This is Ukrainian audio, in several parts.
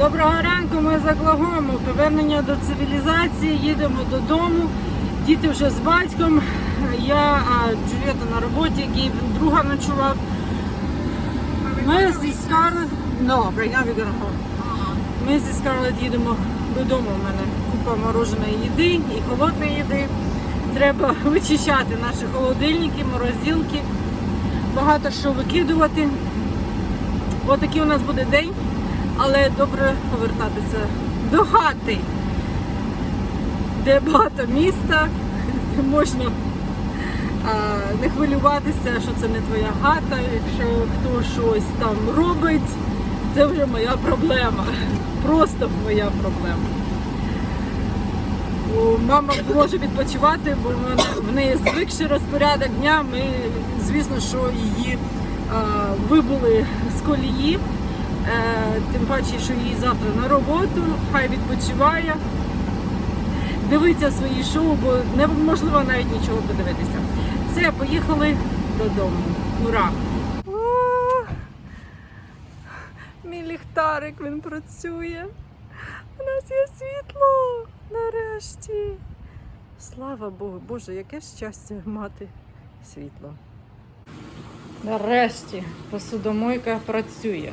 Доброго ранку, ми за Клагому. Повернення до цивілізації, їдемо додому. Діти вже з батьком. Я Джулієта на роботі, Гейб друга ночував. Ми зі Скарлет... No, right now. Ми зі Скарлет їдемо додому. У мене купа мороженої їди і холодної їди. Треба вичищати наші холодильники, морозилки, багато що викидувати. Отакий у нас буде день, але добре повертатися до хати, де багато міста, де можна а, не хвилюватися, що це не твоя хата, якщо хто щось там робить, це вже моя проблема. Просто моя проблема. Мама може відпочивати, бо в неї звикший розпорядок дня. Ми, звісно, що її вибули з колії. Е, тим паче, що їй завтра на роботу, хай відпочиває. Дивиться свої шоу, бо неможливо навіть нічого подивитися. Все, поїхали додому. Ура! Мій ліхтарик він працює. У нас є світло нарешті. Слава Богу, Боже, яке щастя мати світло. Нарешті посудомойка працює.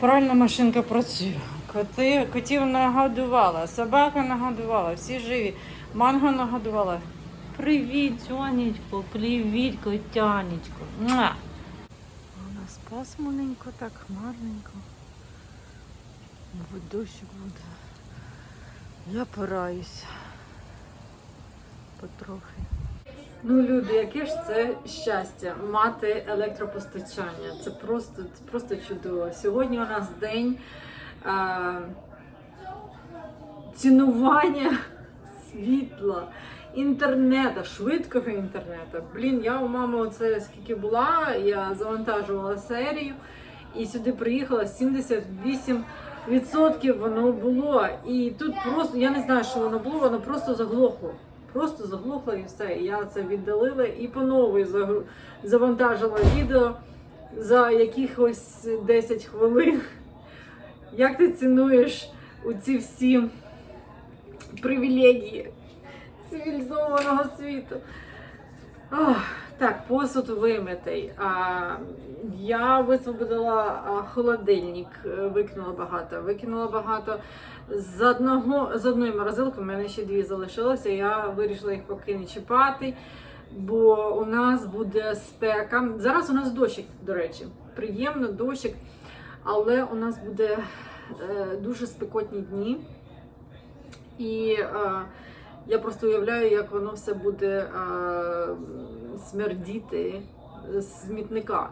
Пральна машинка працює. Коти, котів нагодувала, собака нагодувала, всі живі. Манго нагодувала. Привіт, Сонечко, привіт, котянечко. Муа! У нас пасмурненько, так хмарненько. Мабуть, дощик буде. Я пораюсь. Потрохи. Ну, люди, яке ж це щастя мати електропостачання. Це просто, це просто чудово. Сьогодні у нас день е, цінування світла, інтернету, швидкого інтернету. Блін, я у мами оце скільки була, я завантажувала серію і сюди приїхала 78 відсотків воно було. І тут просто я не знаю, що воно було, воно просто заглохло. Просто заглухла і все. І я це віддалила і по новій завантажила відео за якихось 10 хвилин. Як ти цінуєш у ці всі привілегії цивілізованого світу? Ох, так, посуд вимитий. А, я висвободила холодильник, е, викинула багато. Викинула багато з одного з одної морозилки. У мене ще дві залишилося. Я вирішила їх поки не чіпати, бо у нас буде спека. Зараз у нас дощик, до речі, приємно дощик, але у нас буде е, дуже спекотні дні. І е, я просто уявляю, як воно все буде е, смердіти з смітника.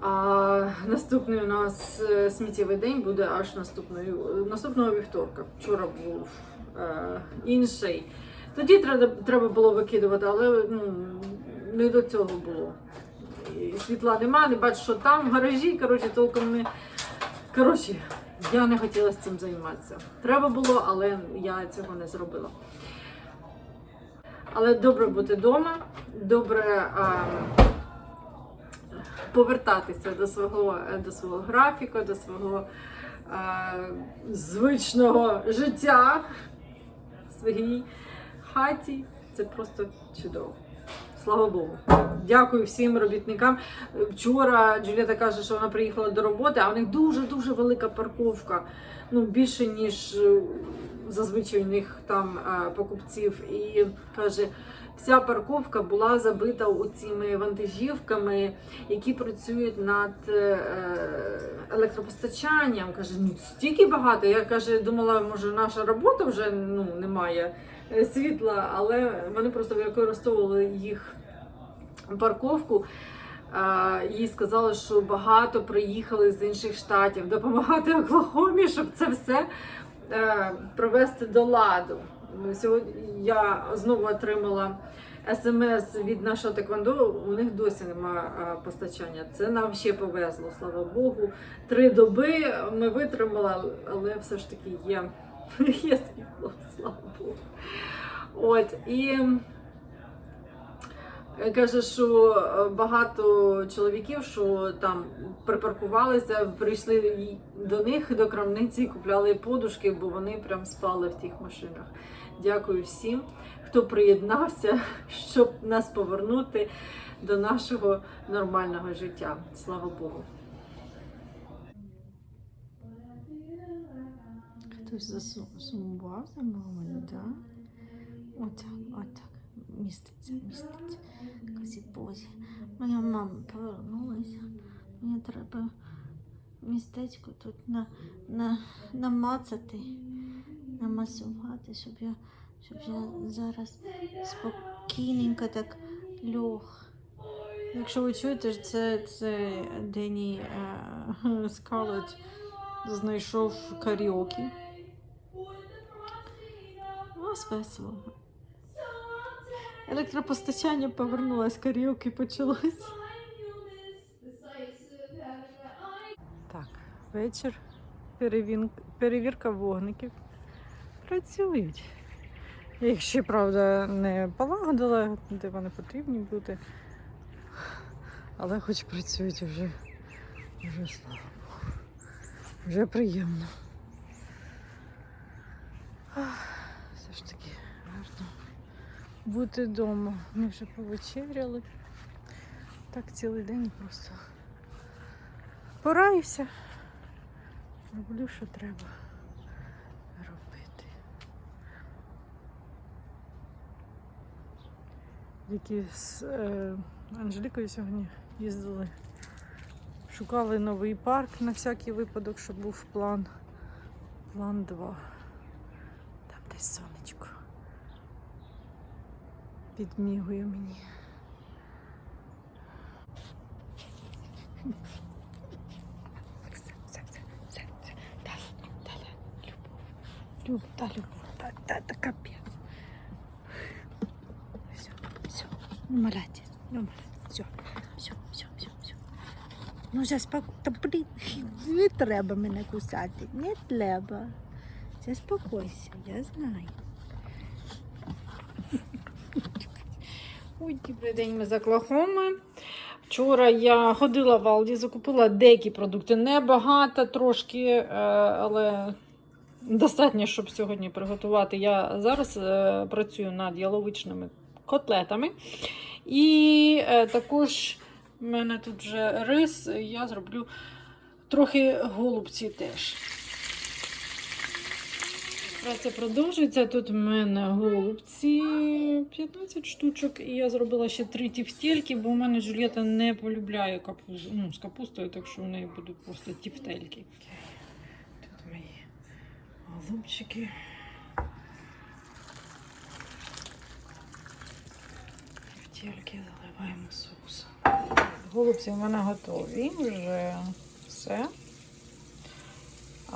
А наступний у нас е, сміттєвий день буде аж наступної, наступного вівторка. Вчора був е, інший. Тоді треба, треба було викидувати, але ну, не до цього було. І світла нема, не бачу, що там в гаражі, коротше, толком не. Коротше, я не хотіла з цим займатися. Треба було, але я цього не зробила. Але добре бути вдома, добре а, повертатися до свого, до свого графіку, до свого а, звичного життя в своїй хаті. Це просто чудово. Слава Богу. Дякую всім робітникам. Вчора Джуліта каже, що вона приїхала до роботи, а у них дуже-дуже велика парковка. Ну, більше, ніж е, зазвичай у там е, покупців. І каже, вся парковка була забита цими вантажівками, які працюють над е, електропостачанням. Каже, ну стільки багато. Я каже, думала, може, наша робота вже ну, немає е, світла, але вони просто використовували їх парковку. Їй сказали, що багато приїхали з інших штатів допомагати Оклахомі, щоб це все е, привести до ладу. Сьогодні я знову отримала смс від нашого теквондо. У них досі немає постачання. Це нам ще повезло, слава Богу. Три доби ми витримали, але все ж таки є, є світло, слава Богу. От і Е, Каже, що е, багато чоловіків, що там припаркувалися, прийшли до них до крамниці і купляли подушки, бо вони прям спали в тих машинах. Дякую всім, хто приєднався, щоб нас повернути до нашого нормального життя. Слава Богу. Хтось засумував за мамою, да? Отак, отак. Міститься, міститься. Казі Бозі. Моя мама повернулася. Мені треба містечко тут на, на, намацати, намасувати, щоб я, щоб я зараз спокійненько так льох. Якщо ви чуєте, це, це Дені е, Скарлетт знайшов каріокі. Ось весело. Електропостачання повернулось, каріокі почалось. Так, вечір. Перевін... Перевірка вогників. Працюють. Я їх ще, правда, не полагодила, де вони потрібні бути. Але хоч працюють вже, вже слава Богу. Вже приємно. Ах, Все ж таки гарно бути вдома. Ми вже повечеряли. Так цілий день просто пораюся. Роблю, що треба робити. Які з е, Анжелікою сьогодні їздили. Шукали новий парк на всякий випадок, щоб був план. План 2. Там десь сонечко. Підмігує мені. Все. Далі. Любов. Любов, та любов. Та, та, та капець. Все, все. Молодець. Ну. Все, все, все, все, все. Ну, вже спокійно. Та блін, не треба мене кусати. Не треба. Заспокойся, я знаю. Ой, добрий день, ми з Оклахоми. Вчора я ходила в Алді, закупила деякі продукти. Небагато трошки, е, але достатньо, щоб сьогодні приготувати. Я зараз е, працюю над яловичними котлетами. І е, також в мене тут вже рис, я зроблю трохи голубці теж. Праця продовжується. Тут в мене голубці 15 штучок, і я зробила ще три тівтельки, бо у мене Джульєта не полюбляє капусту, ну, з капустою, так що в неї будуть просто тівтельки. Тут мої голубчики. Тівтельки заливаємо соусом. Голубці в мене готові вже все.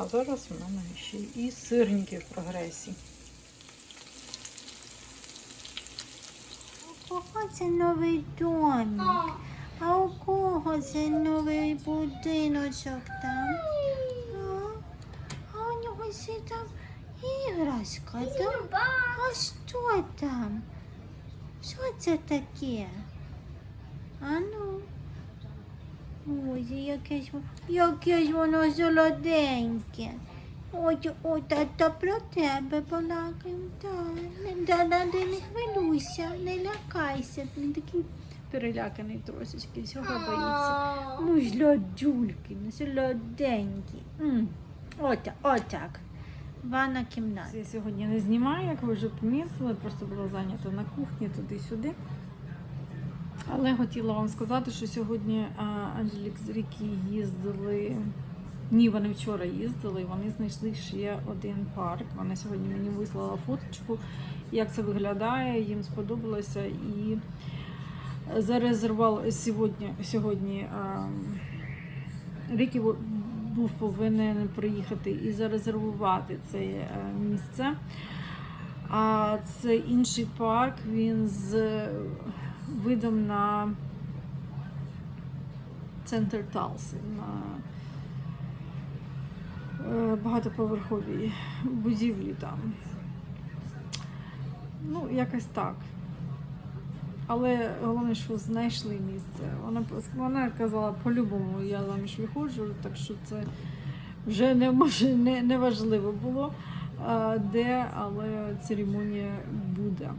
А зараз в мене ще і сирники в прогресі. У кого це новий домик? А у кого це новий будиночок там? А, а у нього ще там іграшка, так? А що там? Що це таке? А ну. Ой, якесь, якесь воно солоденьке. Ой, ой, та про тебе балакаємо. Не, да, ти не хвилюйся, не лякайся. Він такий переляканий трошечки, всього боїться. Ну, злодюльки, ну, солоденькі. М, Отак, отак. Ванна кімната. Я сьогодні не знімаю, як ви вже помітили, просто була зайнята на кухні туди-сюди. Але хотіла вам сказати, що сьогодні Анжелік з Ріки їздили. Ні, вони вчора їздили, вони знайшли ще один парк. Вона сьогодні мені вислала фоточку, як це виглядає, їм сподобалося. І зарезервували сьогодні, сьогодні Рікі був повинен приїхати і зарезервувати це е, місце. А це інший парк, він з видом на центр Талси, на е, багатоповерхові будівлі там. Ну, якось так. але головне, що знайшли місце. Вона, вона казала, по-любому я заміж виходжу, так що це вже не, може, не, не важливо було, де, але церемонія буде.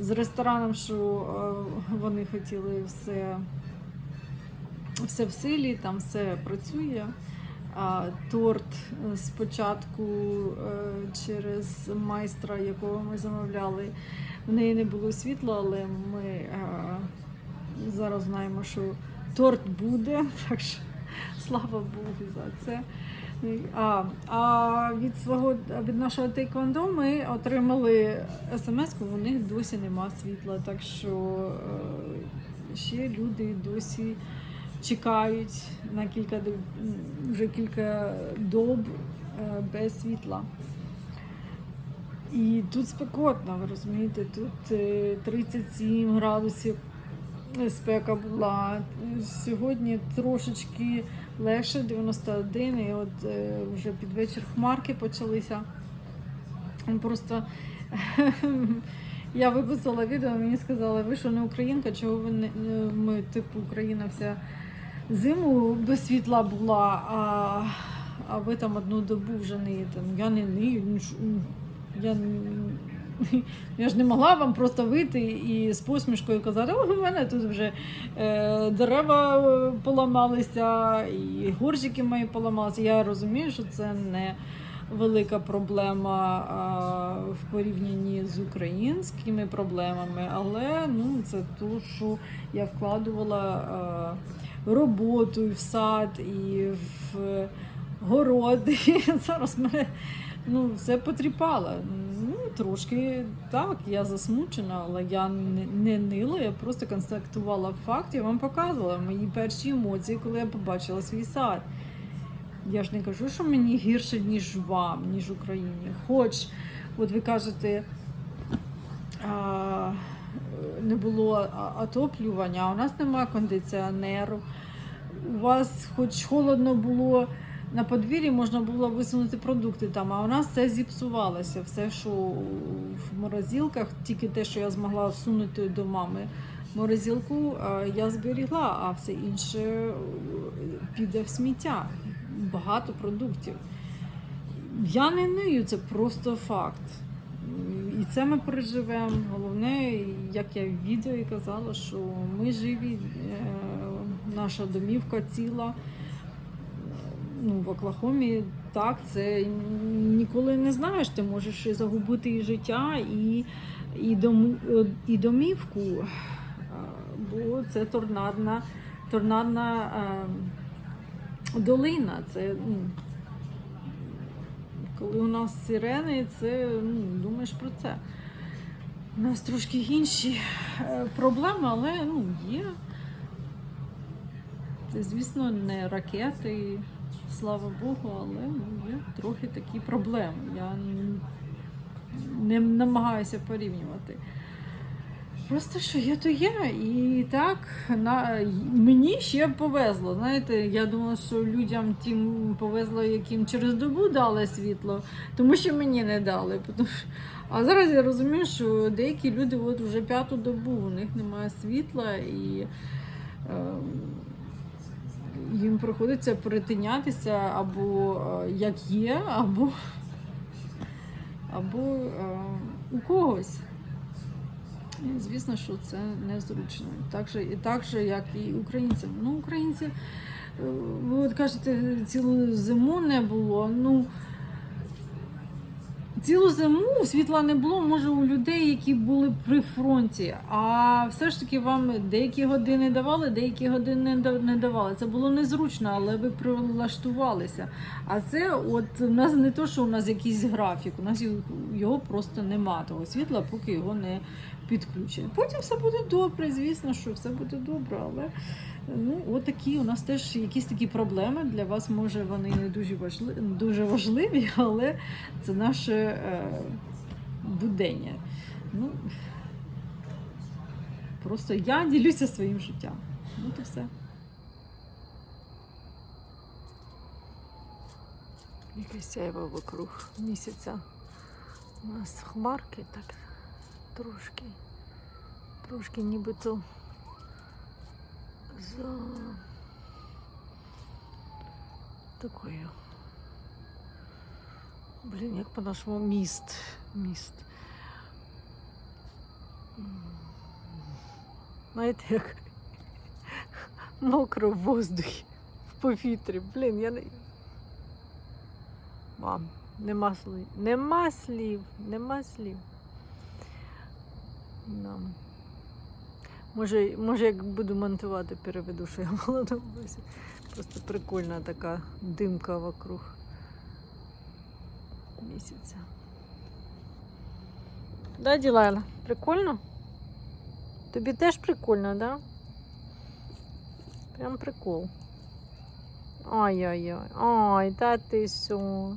З рестораном, що е, вони хотіли все, все в силі, там все працює. Торт спочатку е, через майстра, якого ми замовляли, в неї не було світла, але ми е, зараз знаємо, що торт буде, так що слава Богу за це. А, а від свого від нашого тейквондо ми отримали смс, у них досі нема світла. Так що е, ще люди досі чекають на кілька вже кілька доб е, без світла. І тут спекотно, ви розумієте, тут е, 37 градусів спека була. Сьогодні трошечки легше, 91, і от е, вже під вечір хмарки почалися. Просто я виписала відео, мені сказали, ви що не українка, чого ви не ми, типу, Україна вся зиму без світла була, а, а ви там одну добу вже ниєте. Ну, Я не нию, ну, я, я ж не могла вам просто вийти і з посмішкою казати, о, у мене тут вже е, дерева поламалися, і горщики мої поламалися. Я розумію, що це не велика проблема а, в порівнянні з українськими проблемами, але ну, це то, що я вкладувала а, роботу і в сад, і в город. Зараз мене ну, все потріпало. Трошки так, я засмучена, але я не, не нила, я просто констатувала факт, я вам показувала мої перші емоції, коли я побачила свій сад. Я ж не кажу, що мені гірше, ніж вам, ніж Україні. Хоч, от ви кажете, а, не було отоплювання, у нас немає кондиціонеру. У вас хоч холодно було на подвір'ї, можна було висунути продукти там, а у нас все зіпсувалося. Все, що в морозилках, тільки те, що я змогла всунути до мами морозилку, я зберігла, а все інше е, піде в сміття. Багато продуктів. Я не нию, це просто факт. І це ми переживемо. Головне, як я в відео і казала, що ми живі, е, наша домівка ціла. Ну, в Оклахомі так, це ніколи не знаєш. Ти можеш загубити і життя, і, і, дом, і домівку, бо це торнадна, торнадна долина. Це, ну, коли у нас сирени, це ну, думаєш про це. У нас трошки інші е, проблеми, але ну, є. Це, звісно, не ракети, слава Богу, але ну, є трохи такі проблеми. Я не намагаюся порівнювати. Просто що є, то є. І так на, мені ще повезло. Знаєте, я думала, що людям тим повезло, яким через добу дали світло, тому що мені не дали. А зараз я розумію, що деякі люди от вже п'яту добу у них немає світла і. Е, їм приходиться перетинятися або е, як є, або, або е, у когось. І, звісно, що це незручно. Так же, і так же, як і українцям. Ну, українці, е, ви от кажете, цілу зиму не було. Ну, цілу зиму світла не було, може, у людей, які були при фронті. А все ж таки вам деякі години давали, деякі години не давали. Це було незручно, але ви прилаштувалися. А це от у нас не то, що у нас якийсь графік, у нас його- просто нема того світла, поки його не підключать. Потім все буде добре, звісно, що все буде добре, але ну, от у нас теж якісь такі проблеми. Для вас, може, вони не дуже важливі, дуже важливі, але це наше е, будення. Ну, просто я ділюся своїм життям. От і все. Якесь сяйво вокруг місяця. У нас хмарки так трошки, Трошки нібито за такою. Блін, як по-нашому міст. Міст. Знаєте, як мокро в воздухі, в повітрі. Блін, я не. Мам, нема слів. Нема слів, нема слів. Да. Може, може, як буду монтувати, переведу, що я мала на увазі. Просто прикольна така димка вокруг місяця. Да, Ділайла? Прикольно? Тобі теж прикольно, да? Прям прикол. Ай-яй-яй. Ай, та ти сьо.